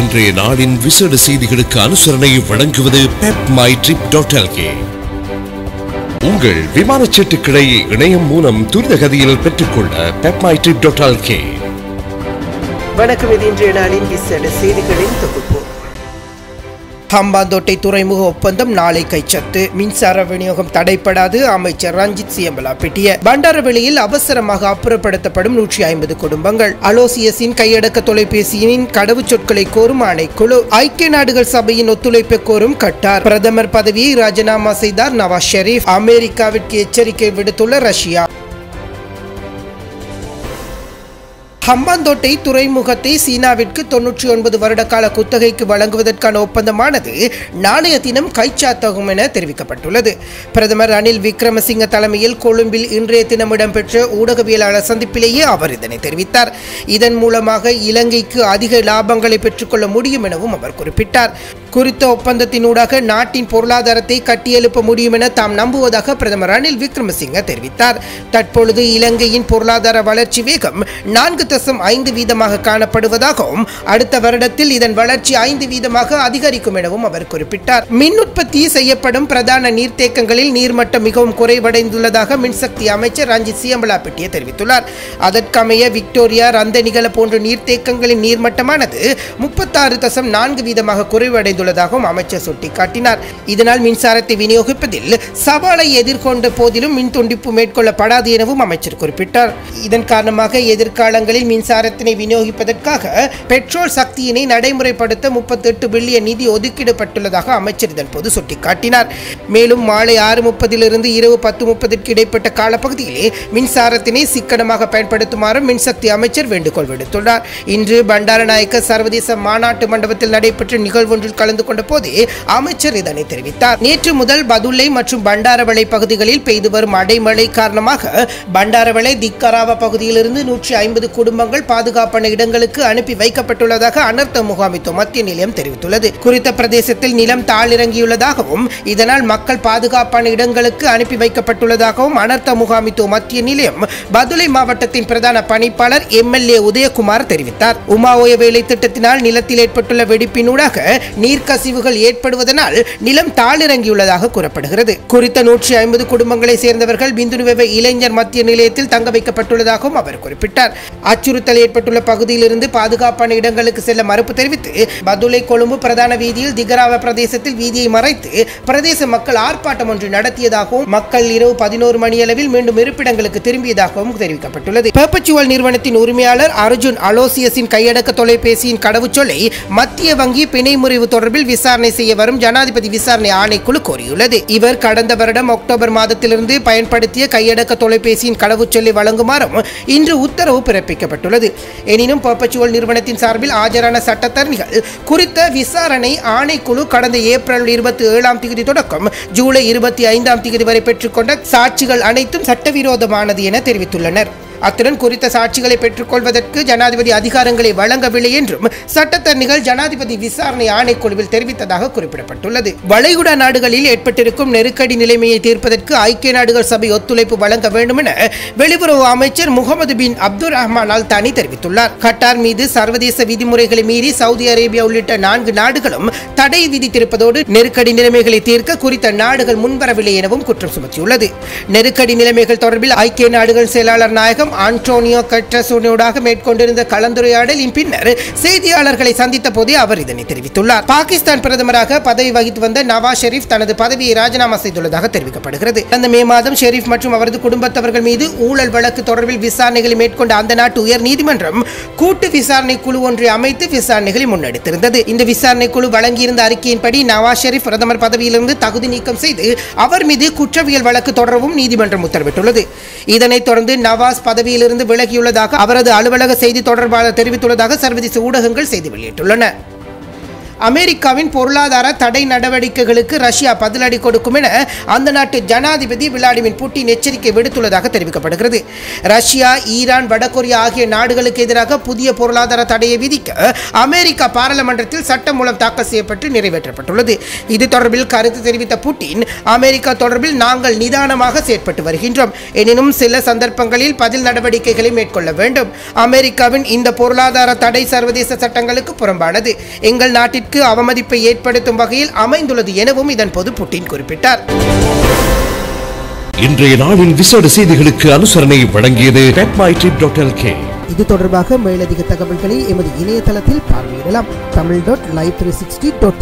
இன்றைய நாளின் விசேட செய்திகளுக்கு அனுசரணை வழங்குவது பெப் மை ட்ரிப் டாட் உங்கள் விமான சீட்டுக்களை இணையம் மூலம் துரித கதியில் பெற்றுக்கொள்ள பெப் மை ட்ரிப் டாட் வணக்கம் இது இன்றைய நாளின் விசேட செய்திகளின் தொகுப்பு. ஹம்பாந்தோட்டை துறைமுக ஒப்பந்தம் நாளை கைச்சத்து. மின்சார விநியோகம் தடைப்படாது அமைச்சர் ரஞ்சித் சியம்பலா பெட்டிய. பண்டாரவெளியில் அவசரமாக அப்புறப்படுத்தப்படும் நூற்றி ஐம்பது குடும்பங்கள். அலோசியஸின் கையடக்க தொலைபேசியின் கடவுச்சொற்களை கோரும் ஆணைக்குழு. ஐக்கிய நாடுகள் சபையின் ஒத்துழைப்பை கோரும் கட்டார். பிரதமர் பதவியை ராஜினாமா செய்தார் நவாஸ் ஷெரீப். அமெரிக்காவிற்கு எச்சரிக்கை விடுத்துள்ள ரஷ்யா. ஹம்பாந்தோட்டை துறைமுகத்தை சீனாவிற்கு தொன்னூற்றி ஒன்பது வருட கால குத்தகைக்கு வழங்குவதற்கான ஒப்பந்தமானது நாளைய தினம் கைச்சாத்தகும் என தெரிவிக்கப்பட்டுள்ளது. பிரதமர் ரணில் விக்ரமசிங்க தலைமையில் கொழும்பில் இன்றைய தினம் இடம்பெற்ற ஊடகவியலாளர் சந்திப்பிலேயே அவர் இதனை தெரிவித்தார். இதன் மூலமாக இலங்கைக்கு அதிக லாபங்களை பெற்றுக்கொள்ள முடியும் எனவும் அவர் குறிப்பிட்டார். குறித்த ஒப்பந்தத்தினூடாக நாட்டின் பொருளாதாரத்தை கட்டியெழுப்ப முடியும் என தாம் நம்புவதாக பிரதமர் ரணில் விக்ரமசிங்க தெரிவித்தார். தற்பொழுது இலங்கையின் பொருளாதார வளர்ச்சி வேகம் நான்கு தசம் ஐந்து வீதமாக காணப்படுவதாகவும் அடுத்த வருடத்தில் இதன் வளர்ச்சி ஐந்து வீதமாக அதிகரிக்கும் எனவும் அவர் குறிப்பிட்டார். மின் உற்பத்தி செய்யப்படும் பிரதான நீர்த்தேக்கங்களில் நீர்மட்டம் மிகவும் குறைவடைந்துள்ளதாக மின்சக்தி அமைச்சர் ரஞ்சித் சியம்பலாப்பட்டிய தெரிவித்துள்ளார். அதற்கமைய விக்டோரியா ரந்தனிகல போன்ற நீர்த்தேக்கங்களின் நீர்மட்டமானது முப்பத்தாறு தசம் நான்கு வீதமாக குறைவடைந்துள்ளதாகவும் அமைச்சர் சுட்டிக்காட்டினார். இதனால் மின்சாரத்தை விநியோகிப்பதில் சவாலை எதிர்கொண்ட போதிலும் மின் துண்டிப்பு மேற்கொள்ளப்படாது எனவும் அமைச்சர் குறிப்பிட்டார். இதன் காரணமாக எதிர்காலங்களில் மின்சாரத்தினை விநியோகிப்பதற்காக பெட்ரோல் சக்தியினை நடைமுறைப்படுத்த முப்பத்தி எட்டு பில்லியன் நிதி ஒதுக்கீடப்பட்டுள்ளதாக அமைச்சர் இதன் போது சுட்டிக்காட்டினார். மேலும் மாலை ஆறு முப்பதிலிருந்து இரவு பத்து முப்பதற்கு இடைப்பட்ட காலப்பகுதியிலே மின்சாரத்தினை சிக்கனமாக பயன்படுத்துமாறு மின்சக்தி அமைச்சர் வேண்டுகோள் விடுத்துள்ளார். இன்று பண்டாரநாயக்க சர்வதேச மாநாட்டு மண்டபத்தில் நடைபெற்ற நிகழ்வொன்றில் கலந்து கலந்து கொண்ட போது அமைச்சர் இதனை தெரிவித்தார். நேற்று முதல் பதுளை மற்றும் பண்டாரவளை பகுதிகளில் பெய்து வரும் அடைமழை காரணமாக பண்டாரவளை திக்கராவா பகுதியிலிருந்து நூற்றி ஐம்பது குடும்பங்கள் பாதுகாப்பான இடங்களுக்கு அனுப்பி வைக்கப்பட்டுள்ளதாக அனர்த்த முகாமித்துவ மத்திய நிலையம் தெரிவித்துள்ளது. குறித்த பிரதேசத்தில் நிலம் தாளிறங்கியுள்ளதாகவும் இதனால் மக்கள் பாதுகாப்பான இடங்களுக்கு அனுப்பி வைக்கப்பட்டுள்ளதாகவும் அனர்த்த முகாமித்துவ மத்திய நிலையம் பதுளை மாவட்டத்தின் பிரதான பணிப்பாளர் எம்எல்ஏ உதயகுமார் தெரிவித்தார். உமாவோய வேலை திட்டத்தினால் நிலத்தில் ஏற்பட்டுள்ள வெடிப்பினூடாக நீர் நீர்க்கசிவுகள் ஏற்படுவதனால் நிலம் தாளிறங்கியுள்ளதாக கூறப்படுகிறது. குறித்த நூற்றி ஐம்பது குடும்பங்களை சேர்ந்தவர்கள் பிந்துனுவெவ இளைஞர் மத்திய நிலையத்தில் தங்க வைக்கப்பட்டுள்ளதாகவும் அவர் குறிப்பிட்டார். அச்சுறுத்தல் ஏற்பட்டுள்ள பகுதியிலிருந்து பாதுகாப்பான இடங்களுக்கு செல்ல மறுப்பு தெரிவித்து பதுளை கொழும்பு பிரதான வீதியில் திகராவ பிரதேசத்தில் வீதியை மறைத்து பிரதேச மக்கள் ஆர்ப்பாட்டம் ஒன்று நடத்தியதாகவும் மக்கள் இரவு பதினோரு மணியளவில் மீண்டும் இருப்பிடங்களுக்கு திரும்பியதாகவும் தெரிவிக்கப்பட்டுள்ளது. பெர்பச்சுவல் நிறுவனத்தின் உரிமையாளர் அர்ஜுன் அலோசியஸின் கையடக்க தொலைபேசியின் கடவுச்சொல்லை மத்திய வங்கி பிணை முறிவு தொடர்பில் விசாரணை செய்ய வரும் ஜனாதிபதி விசாரணை ஆணைக்குழு கோரியுள்ளது. இவர் கடந்த வருடம் அக்டோபர் மாதத்திலிருந்து பயன்படுத்திய கையடக்க தொலைபேசியின் கடவுச்சொல்லை வழங்குமாறும் இன்று உத்தரவு பிறப்பிக்கப்பட்டுள்ளது. எனினும் பர்பச்சுவல் நிறுவனத்தின் சார்பில் ஆஜரான சட்டத்தரணிகள் குறித்த விசாரணை ஆணைக்குழு கடந்த ஏப்ரல் இருபத்தி ஏழாம் தேதி தொடக்கம் ஜூலை இருபத்தி ஐந்தாம் தேதி வரை பெற்றுக்கொண்ட சாட்சிகள் அனைத்தும் சட்டவிரோதமானது என தெரிவித்துள்ளனர். அத்துடன் குறித்த சாட்சிகளை பெற்றுக்கொள்வதற்கு ஜனாதிபதி அதிகாரங்களை வழங்கவில்லை என்றும் சட்டத்தரணிகள் ஜனாதிபதி விசாரணை ஆணைக்குழுவில் தெரிவித்ததாக குறிப்பிடப்பட்டுள்ளது. வளைகுடா நாடுகளில் ஏற்பட்டிருக்கும் நெருக்கடி நிலைமையை தீர்ப்பதற்கு ஐக்கிய நாடுகள் சபை ஒத்துழைப்பு வழங்க வேண்டும் என வெளியுறவு அமைச்சர் முகமது பின் அப்துல் ரஹ்மான் அல் தானி தெரிவித்துள்ளார். கட்டார் மீது சர்வதேச விதிமுறைகளை மீறி சவுதி அரேபியா உள்ளிட்ட நான்கு நாடுகளும் தடை விதித்திருப்பதோடு நெருக்கடி நிலைமைகளை தீர்க்க குறித்த நாடுகள் முன்வரவில்லை எனவும் குற்றம் சுமத்தியுள்ளது. நெருக்கடி நிலைமைகள் தொடர்பில் ஐக்கிய நாடுகள் செயலாளர் நாயகம் ஆண்டோனியோ கட்ரசோனோடாக மேற்கொண்டிருந்த கலந்துரையாடலின் பின்னர் செய்தியாளர்களை சந்தித்த போதே அவர் இதனை தெரிவித்துள்ளார். பாகிஸ்தான் பிரதமராக பதவி வகித்து வந்த நவாஸ் ஷெரீப் தனது பதவியை ராஜினாமா செய்துள்ளதாக தெரிவிக்கப்படுகிறது. கடந்த மே மாதம் ஷெரீப் மற்றும் அவரது குடும்பத்தவர்கள் மீது ஊழல் வழக்கு தொடர்பில் விசாரணைகளை மேற்கொண்ட அந்த நாட்டு உயர் நீதிமன்றம் கூட்டு விசாரணை குழு ஒன்றை அமைத்து விசாரணைகளை முன்னெடுத்திருந்தது. இந்த விசாரணை குழு வழங்கியிருந்த அறிக்கையின்படி நவாஸ் ஷெரீப் பிரதமர் பதவியிலிருந்து தகுதி நீக்கம் செய்து அவர் மீது குற்றவியல் வழக்கு தொடரவும் நீதிமன்றம் உத்தரவிட்டுள்ளது. இதனைத் தொடர்ந்து நவாஸ் பதவி பதவியிலிருந்து விலகியுள்ளதாக அவரது அலுவலக செய்தி தொடர்பாளர் தெரிவித்துள்ளதாக சர்வதேச ஊடகங்கள் செய்தி வெளியிட்டுள்ளன. அமெரிக்காவின் பொருளாதார தடை நடவடிக்கைகளுக்கு ரஷ்யா பதிலடி கொடுக்கும் என அந்த நாட்டு ஜனாதிபதி விளாடிமிர் புட்டின் எச்சரிக்கை விடுத்துள்ளதாக தெரிவிக்கப்படுகிறது. ரஷ்யா ஈரான் வடகொரியா ஆகிய நாடுகளுக்கு எதிராக புதிய பொருளாதார தடையை விதிக்க அமெரிக்கா பாராளுமன்றத்தில் சட்டம் மூலம் தாக்கல் செய்யப்பட்டு நிறைவேற்றப்பட்டுள்ளது. இது தொடர்பில் கருத்து தெரிவித்த புட்டின் அமெரிக்கா தொடர்பில் நாங்கள் நிதானமாக செயற்பட்டு வருகின்றோம். எனினும் சில சந்தர்ப்பங்களில் பதில் நடவடிக்கைகளை மேற்கொள்ள வேண்டும். அமெரிக்காவின் இந்த பொருளாதார தடை சர்வதேச சட்டங்களுக்கு புறம்பானது. எங்கள் நாட்டிற்கு அவமதிப்பை ஏற்படுத்தும் வகையில் அமைந்துள்ளது எனவும் இதன் போது புட்டின் குறிப்பிட்டார். இன்றைய நாளின் விசேட செய்திகளுக்கு அனுசரணை வழங்கியது இது தொடர்பாக மேலதிக தகவல்களை எமது இணையதளத்தில் பார்வையிடலாம். Tamil dot live three sixty dot